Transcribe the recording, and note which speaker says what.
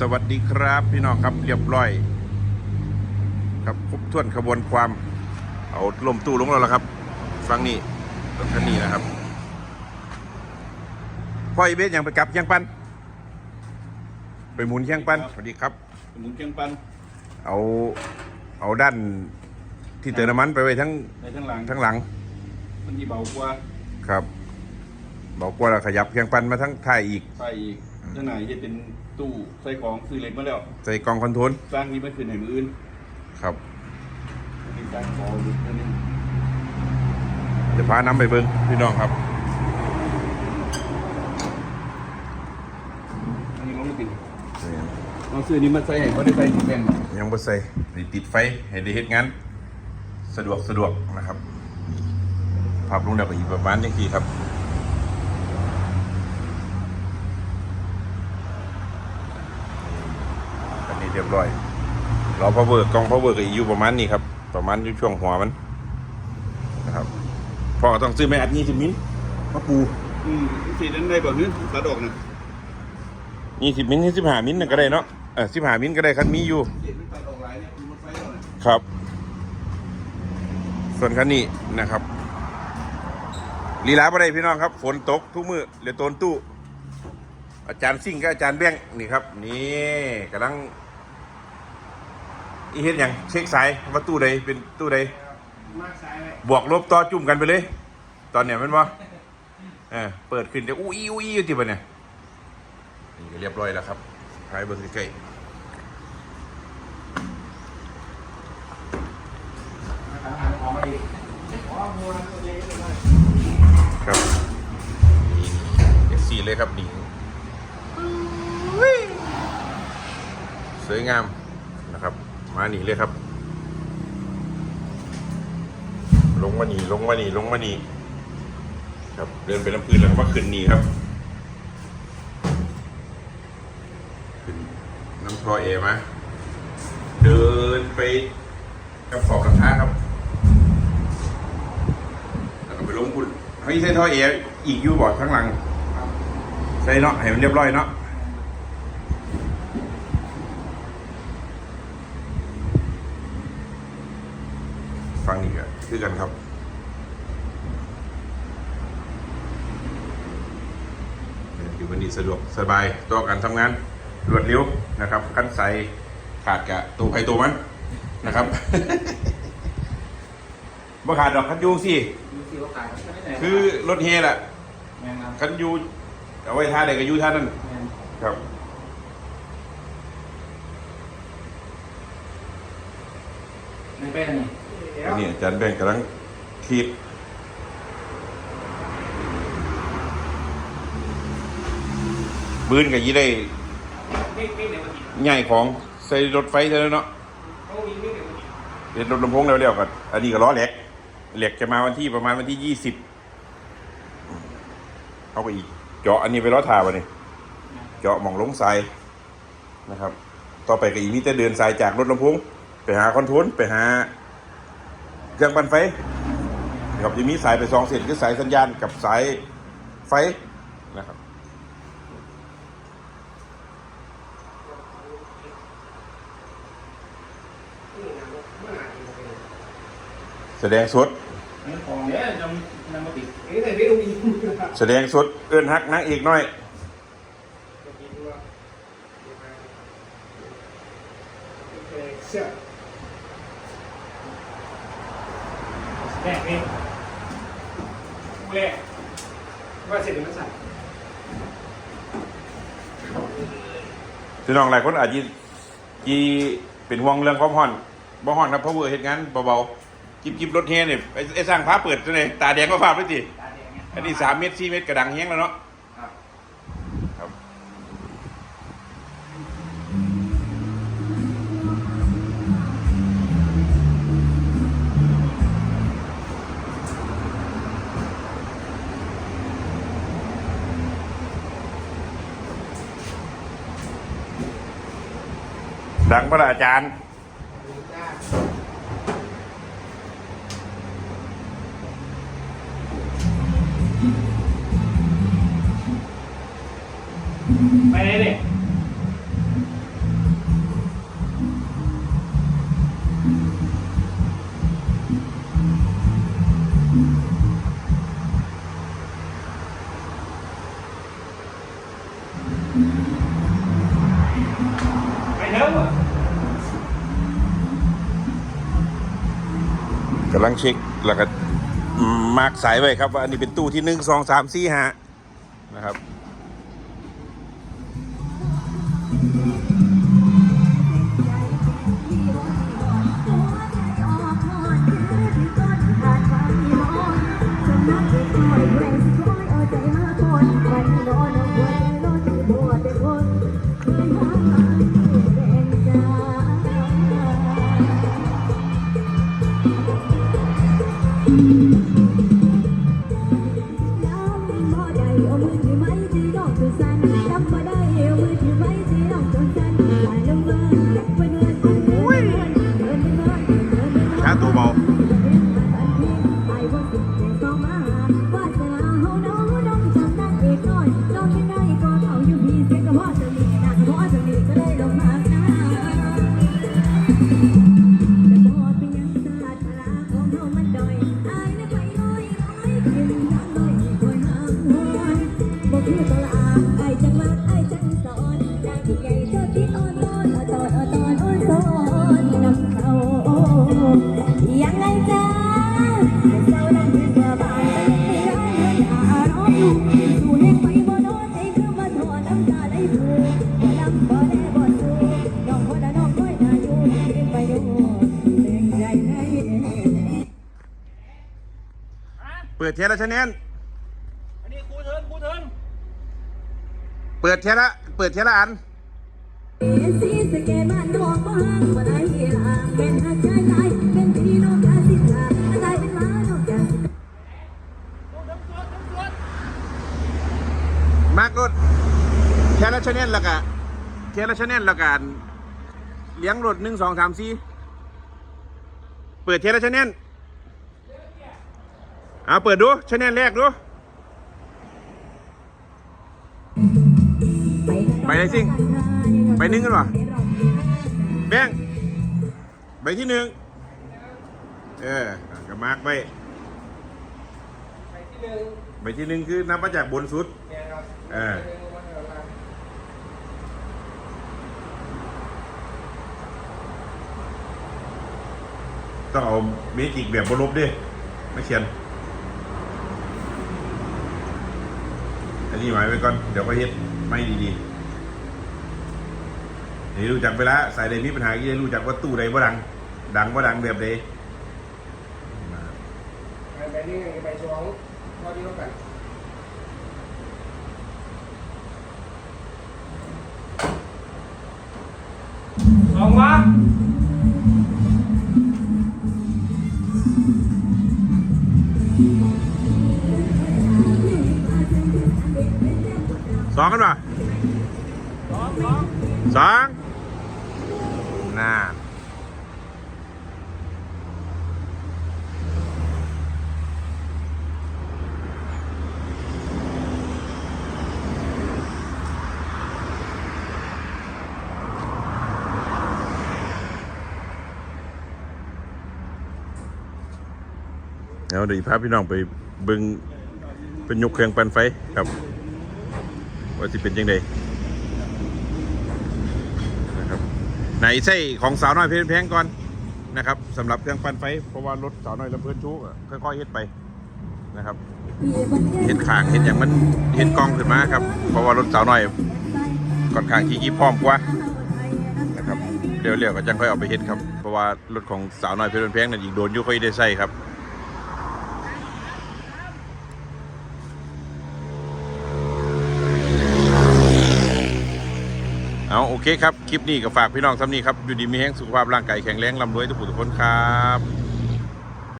Speaker 1: สวัสดีครับพี่น้องครับเรียบร้อย ครับครบถ้วนขบวนความเอาลมตู้ลงแล้วละครับ ฟังนี่รถคันนี้นะครับพ่ออีเบสยังไปกลับยังปันไปหมุนยังปันสวัสดีครับ
Speaker 2: หมุนเครื่องปั้น
Speaker 1: เอาเอาด้านที่เติมน้ำมันไปไว้ทั้ง
Speaker 2: ในทั้งหลัง
Speaker 1: ทั้งหลัง
Speaker 2: มันที่เบากว่า
Speaker 1: ครับบอกว่าเราขยับยังปันมาทั้งท้ายอีก
Speaker 2: ใส่อีก ข้างในจะเป็นตู้ใส่ของซื้อเหล็กมาแล้ว
Speaker 1: ใส่กล่องคอนโทรล
Speaker 2: สร้างนี้ไม่คืนไหนมืออื่น
Speaker 1: ครับ
Speaker 2: มีการขอหรือตัวนี้
Speaker 1: เดี๋ยวพาน้ำไปเบิ้งพี่น้องครับ
Speaker 2: อันนี้ลงไม่ติดเราซื้อนี้มาใส่ให้เขาได้ใส่ที่แบน
Speaker 1: ยังบ่ใส่ได้ติดไฟให้ได้เฮ็ดงานสะดวกสะดวกนะครับภาพลงแล้วก็อีกประมาณจังซี่ครับอันนี้ เรียบร้อยรอพาวเวอร์กล้องพาวเวอร์ก็อยู่ประมาณนี้ครับ ประมาณอยู่ช่วงหัวมันนะครับพ่อก็ต้องซื้อไม้อัด20มิลมาปู
Speaker 2: อืมสีนั้นได้แบบนี้ตัดออกนะ
Speaker 1: 20มิลถึง15มิลน่ะก็ได้เนาะเออ15มิลก็ได้คันมีอยู่
Speaker 2: เสียมันตัดออกหลายเนี่ยคือมันไฟแล้วนะ
Speaker 1: ครับ ส่วนคันนี้นะครับลีลาบ่ได้พี่น้องครับ ฝนตกทุกมือเหลือโตนตู้ อาจารย์ซิ่งกับอาจารย์แบงค์นี่ครับ นี่กำลัง อีเฮ็ดหยังเช็คสายว่าตู้ใดเป็นตู้ใดบวกลบต่อจุ่มกันไปเลย ตอนเนี้ยแมันบ่เออเปิดขึ้นจะอู้อี้อู้อี้อยู่ที่ปะเนี่ยนี่ก็เรียบร้อยแล้วครับท้ายเบอร์ใกล้ๆครับนี่เอฟซีเลยครับนี่สวยงามนะครับ มาหนีเลยครับ ลงมาหนีลงมาหนีลงมาหนีครับเดินไปน้ำพื้นแล้วก็มาขึ้นหนีครับขึ้นน้ำทอเอมาเดินไปกับขอบกระทะครับแล้วก็ไปลงพุ่นเฮ้ยใส่ท่อเออีกอยู่บอดข้างหลังใส่เนาะให้มันเรียบร้อยเนาะฟังอีกอะ คือกันครับอยู่วันนี้สะดวกสบายต่อการทำงานรวดเร็วนะครับขั้นใส่ขาดกะตัวใครตัวมันนะครับบ่ขาดดอกคันยูสิ
Speaker 2: ดูสิว่าขายไม่ได้
Speaker 1: คือรถเฮแหละ
Speaker 2: แมงครับ
Speaker 1: คันยูเอาไว้ท่าใดก็อยูท่านั้น
Speaker 2: แมง
Speaker 1: ครับ
Speaker 2: ในแป้งนี่
Speaker 1: อันนี้อาจารย์แบงค์กำลังคีดบืนกับยี่ได้ใหญ่ของใส่รถไฟเท่านั้นเนาะเป็นรถลำโพงเร็วๆกันอันนี้ก็ล้อเหล็กเหล็กจะมาวันที่ประมาณวันที่ยี่สิบเอาไปอีก เจาะอันนี้ไปล้อทาไปนี่เจาะหมองลงทรายนะครับ ต่อไปก็อีกนี่จะเดินสายจากรถลำโพงไปหาคอนโทรลไปหา เครื่องปั่นไฟนะครับจะมีสายไปสองเส้นคือสายสัญญาณกับสายไฟนะครับแสดงสดแสดงสดเอื้อนฮักนักอีกหน้อย
Speaker 3: แรกเองแรกว่าเสร็จแล้วมันสั่
Speaker 1: พี่น้องหลายคนอาจจะจีเป็นห่วงเรื่องความห่อนบ่ห่อนครับเพราะว่าเหตุงานเบาๆจิบจิบรถเฮเนี่ยไอ้ไอสร้างฟ้าเปิดจังเลยตาแดงก็ฟ้าไปสิ
Speaker 3: ตาแดงเนี่ย
Speaker 1: อันนี้สามเมตรสี่เมตรกระดังแห้งแล้วเนาะ ดังพระอาจารย์
Speaker 3: ไปไหนเลย
Speaker 4: ดิำลังเช็คแล้วก็มาร์กสายไว้ครับว่าอันนี้เป็นตู้ที่หนึ่งสองสามสี่ห้านะครับ เปิ
Speaker 1: ดเท
Speaker 4: ยละชแนน
Speaker 3: อันนี้ครูเทินครูเทิน
Speaker 4: เปิดเทยละเปิดเทยละอัน
Speaker 1: เป็นสีสะเกตบ้านน้องบ่ห่างบ่ได้ห่างเป็นหักใจตายเป็นพี่น้องกันสิลาตายเป็นหมาน้องแก้ว
Speaker 4: มาร์กรถเทยละชแนนแล้วก็เทยละชแนนแล้วก็เลี้ยงรถหนึ่งสองสามสี่เปิดเทยละชแนนเอาเปิดดูชแนนแรกดู ไปเลยสิไปนึ่งกันวะแบงค์ใบที่หนึ่งเออก็มาร์กไว้
Speaker 3: ไปที่หนึ่ง
Speaker 4: ใบที่หนึ่งคือนับมาจากบนสุด
Speaker 3: เอ
Speaker 4: อต้องเอาเมจิกแบบบลบด้วยไม่เขียน อั นนี้หมายไว้ก่อน เดี๋ยวก็เฮ็ดไม่ดีๆนี่รู้จักเวลาสายใดมีปัญหาที่ได้รู้จักว่าตู้ใดบ่ดัง ดังบ่ดังแบบใด
Speaker 3: ไปนี่ไปสองพอดีแล้วกันสองวะ
Speaker 4: องกันป่ะ
Speaker 3: สองสอง
Speaker 4: สองน่าเอาเดี๋ยวพาพี่น้องไปเบึงเป็นยกเครื่องปั่นไฟครับ ว่าสิเป็นยังไงนะครับไหนใส่ของสาวน้อยเพลินแพงก่อนนะครับสำหรับเครื่องปั่นไฟ เพราะว่ารถสาวน้อยลำเพลินชุกค่อยๆเฮ็ดไปนะครับเฮ็ดขางเฮ็ดอย่างมันเฮ็ดกล้องขึ้นมาครับ เพราะว่ารถสาวน้อยค่อนขางที่กี่พร้อมกว่านะครับเดี๋ยวๆก็จังค่อยเอาไปเฮ็ดครับเพราะว่ารถของสาวน้อยเพลินแพงนั่นอีกโดนยุค่อยได้ใส่ครับ เอาโอ เคครับ คลิปนี้ก็ฝากพี่น้องซ้ำนี้ครับ อยู่ดีมีแห้งสุขภาพร่างกายแข็งแรงร่ำรวยทุกผู้ทุกคนครับ